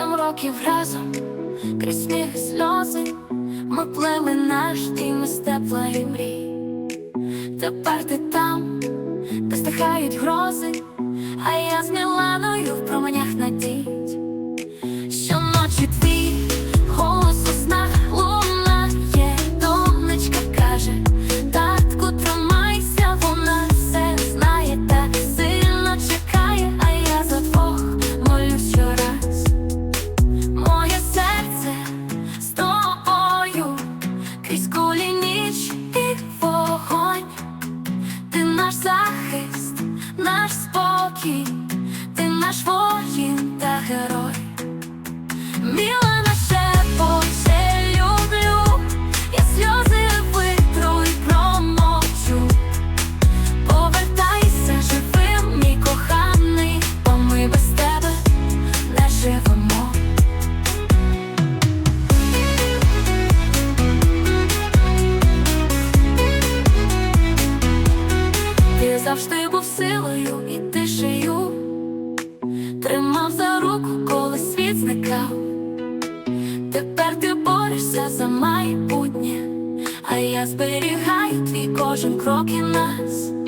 Сім років разом, крізь сміх і сльози, ми плели наш дім із теплої мрій. Тепер ти там, де стихають грози, а я з Міланою в променях надій. Силою і тишею, тримав за руку, коли світ зникав. Тепер ти борешся за майбутнє, а я зберігаю твій кожен крок і нас.